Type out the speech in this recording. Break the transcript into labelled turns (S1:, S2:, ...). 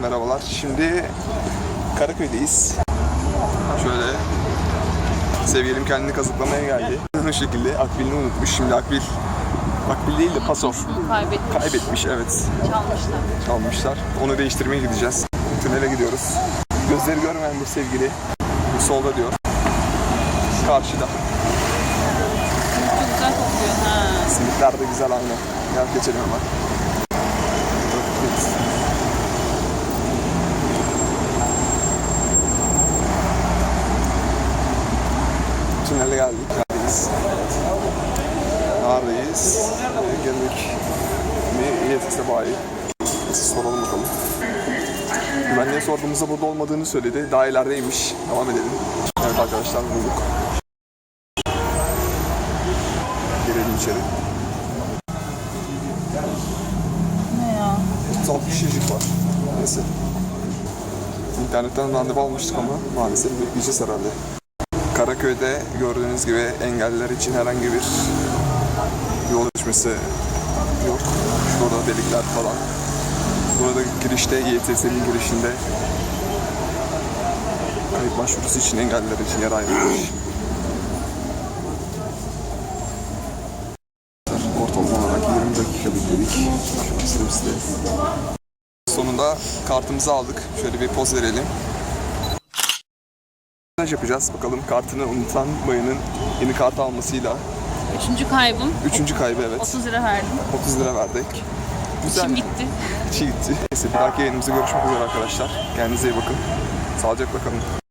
S1: merhabalar. Şimdi Karaköy'deyiz. Şöyle sevgilim kendini kazıklamaya geldi. Bu şekilde akbilini unutmuş. Şimdi akbil akbil değil de paso
S2: Kaybetmiş,
S1: kaybetmiş evet.
S2: çalmışlar.
S1: Çalmışlar. Onu değiştirmeye gideceğiz. Tünele gidiyoruz. Gözleri görmeyen bir sevgili. Bu solda diyor. Karşıda.
S2: Çok güzel kokuyor. Ha.
S1: Simitler de güzel aynı. Gel geçelim hemen. Evet. Tünele geldik. Neredeyiz? Neredeyiz? Geldik. Ne? İETS'e bayi. Soralım bakalım. Güvenliğe sorduğumuzda burada olmadığını söyledi. Daha ilerideymiş. Devam edelim. Evet arkadaşlar bulduk. Girelim içeri.
S2: Ne ya?
S1: 36 kişicik var. Neyse. İnternetten randevu almıştık ama maalesef bekleyeceğiz herhalde. Karaköy'de gördüğünüz gibi engelliler için herhangi bir yol düşmesi yok. Şurada delikler falan. Burada girişte YTS'nin girişinde kayıt başvurusu için engelliler için yer ayrılmış. Ortalama olarak 20 dakika bekledik. Sonunda kartımızı aldık. Şöyle bir poz verelim. Yapacağız. Bakalım kartını unutan bayanın yeni kart almasıyla.
S2: Üçüncü kaybım.
S1: Üçüncü kaybı evet.
S2: 30 lira verdim.
S1: 30 lira verdik. Güzel.
S2: İşim gitti.
S1: İşi gitti. Neyse bir dahaki yayınımızda görüşmek üzere arkadaşlar. Kendinize iyi bakın. Sağlıcakla kalın.